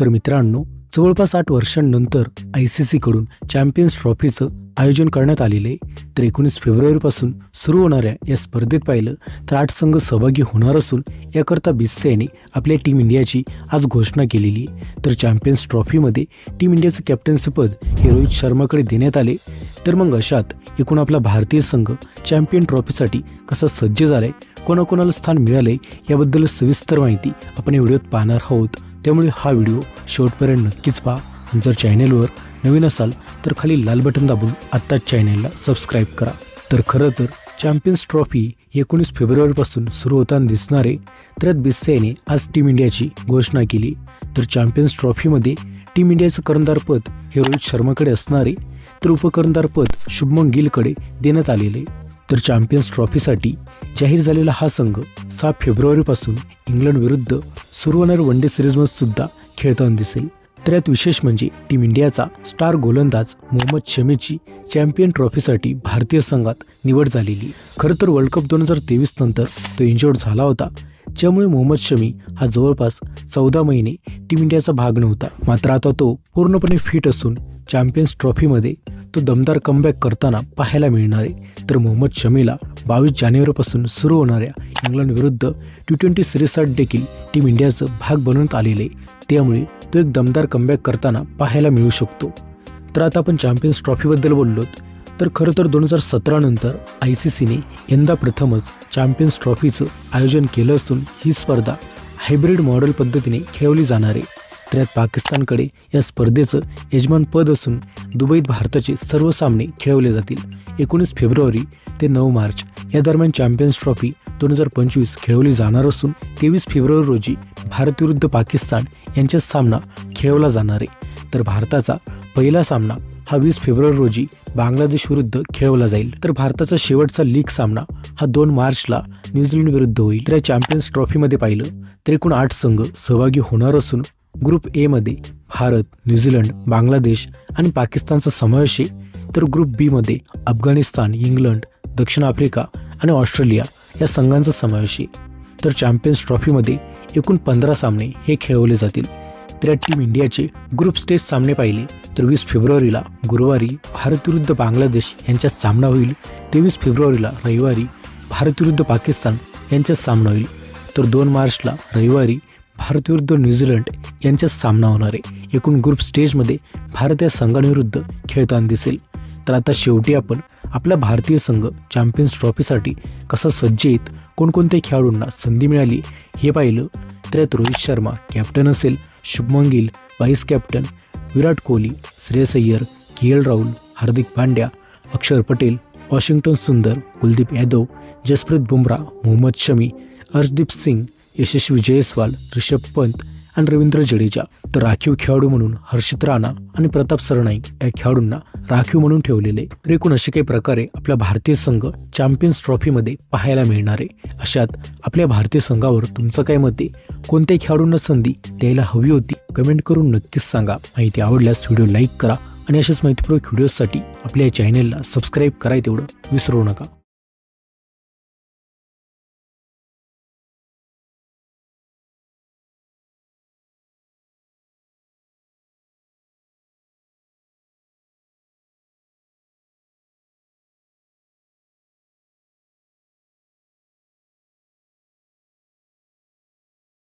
तर मित्रांनो जवळपास आठ वर्षांनंतर आय सी सीकडून चॅम्पियन्स ट्रॉफीचं आयोजन करण्यात आलेले आहे. तर एकोणीस फेब्रुवारीपासून सुरू होणाऱ्या या स्पर्धेत पाहिलं तर आठ संघ सहभागी होणार असून याकरता बीसीआयने आपल्या टीम इंडियाची आज घोषणा केलेली आहे. तर चॅम्पियन्स ट्रॉफीमध्ये टीम इंडियाचं कॅप्टन्सीपद हे रोहित शर्माकडे देण्यात आले. तर मग अशात एकूण आपला भारतीय संघ चॅम्पियन ट्रॉफीसाठी कसा सज्ज झालाय कोणाकोणाला स्थान मिळालंय याबद्दल सविस्तर माहिती आपण या व्हिडिओत पाहणार आहोत. त्यामुळे हा व्हिडिओ शेवटपर्यंत नक्कीच पहा. आणि जर चॅनेलवर नवीन असाल तर खाली लाल बटन दाबून आत्ताच चॅनेलला सबस्क्राईब करा. तर खरं तर चॅम्पियन्स ट्रॉफी एकोणीस फेब्रुवारीपासून सुरू होताना दिसणारे त्यात तर आज टीम इंडियाची घोषणा केली. तर चॅम्पियन्स ट्रॉफीमध्ये टीम इंडियाचं कर्णधारपद हे रोहित शर्माकडे असणारे तर उपकर्णधारपद शुभमन गिलकडे देण्यात आलेले. तर चॅम्पियन्स ट्रॉफीसाठी जाहीर झालेला हा संघ सहा फेब्रुवारीपासून इंग्लंडविरुद्ध सुरू होणार वन डे सिरीजमध्ये सुद्धा खेळताना दिसेल. तर यात विशेष म्हणजे टीम इंडियाचा स्टार गोलंदाज मोहम्मद शमीची चॅम्पियन ट्रॉफीसाठी भारतीय संघात निवड झालेली. खरं तर वर्ल्ड कप दोन हजार तेवीस नंतर तो इंजोर्ड झाला होता. ज्यामुळे मोहम्मद शमी हा जवळपास चौदा महिने टीम इंडियाचा भाग नव्हता. मात्र आता तो पूर्णपणे फिट असून चॅम्पियन्स ट्रॉफीमध्ये तो दमदार कमबॅक करताना पाहायला मिळणार आहे. तर मोहम्मद शमीला बावीस जानेवारीपासून सुरू होणाऱ्या इंग्लंडविरुद्ध टी ट्वेंटी सिरीजसाठी देखील टीम इंडियाचं भाग बनवण्यात आलेले त्यामुळे तो एक दमदार कमबॅक करताना पाहायला मिळू शकतो. तर आता आपण चॅम्पियन्स ट्रॉफीबद्दल बोललोत तर खरं तर दोन हजार सतरानंतर आय सी सीने यंदा प्रथमच चॅम्पियन्स ट्रॉफीचं आयोजन केलं असून ही स्पर्धा हायब्रिड मॉडेल पद्धतीने खेळवली जाणार आहे. तर यात पाकिस्तानकडे या स्पर्धेचं यजमानपद असून दुबईत भारताचे सर्व सामने खेळवले जातील. एकोणीस फेब्रुवारी ते नऊ मार्च या दरम्यान चॅम्पियन्स ट्रॉफी दोन हजार पंचवीस खेळवली जाणार असून तेवीस फेब्रुवारी रोजी भारत विरुद्ध पाकिस्तान यांच्यात सामना खेळवला जाणार आहे. तर भारताचा पहिला सामना हा वीस फेब्रुवारी रोजी बांगलादेश विरुद्ध खेळवला जाईल. तर भारताचा शेवटचा लीग सामना हा दोन मार्चला न्यूझीलंड विरुद्ध होईल. तर या चॅम्पियन्स ट्रॉफीमध्ये पाहिलं तर एकूण आठ संघ सहभागी होणार असून ग्रुप एमध्ये भारत न्यूझीलंड बांगलादेश आणि पाकिस्तानचा समावेश आहे. तर ग्रुप बीमध्ये अफगाणिस्तान इंग्लंड दक्षिण आफ्रिका आणि ऑस्ट्रेलिया या संघांचा समावेश आहे. तर चॅम्पियन्स ट्रॉफीमध्ये एकूण पंधरा सामने हे खेळवले जातील. तर या टीम इंडियाचे ग्रुप स्टेज सामने पाहिले. तर वीस फेब्रुवारीला गुरुवारी भारत विरुद्ध बांगलादेश यांच्यात सामना होईल. तेवीस फेब्रुवारीला रविवारी भारत विरुद्ध पाकिस्तान यांच्यात सामना होईल. तर दोन मार्चला रविवारी भारत विरुद्ध न्यूझीलंड यांच्यात सामना होणार आहे. एकूण ग्रुप स्टेजमध्ये भारत या संघांविरुद्ध खेळताना दिसेल. तर आता शेवटी आपण आपला भारतीय संघ चॅम्पियन्स ट्रॉफीसाठी कसा सज्ज येत कोणकोणत्या खेळाडूंना संधी मिळाली हे पाहिलं तर यात रोहित शर्मा कॅप्टन असेल Shubman Gill vice captain Virat Kohli Shreyas Iyer K L Rahul Hardik Pandya Axar Patel Washington सुंदर कुलदीप यादव जसप्रीत बुमराह मोहम्मद शमी अर्शदीप सिंग यशस्वी जयस्वाल ऋषभ पंत आणि रवींद्र जडेजा. तर राखीव खेळाडू म्हणून हर्षित राणा आणि प्रताप सरनाई या खेळाडूंना राखीव म्हणून ठेवलेले तर एकूण असे काही प्रकारे आपला भारतीय संघ चॅम्पियन्स ट्रॉफीमध्ये पाहायला मिळणार. आहे अशात आपल्या भारतीय संघावर तुमचं काय मत आहे? कोणत्या खेळाडूंना संधी द्यायला हवी होती? कमेंट करून नक्कीच सांगा. माहिती आवडल्यास व्हिडिओ लाईक करा आणि अशाच माहितीपूर्वक व्हिडिओसाठी आपल्या या चॅनेलला सबस्क्राईब कराय तेवढं विसरू नका.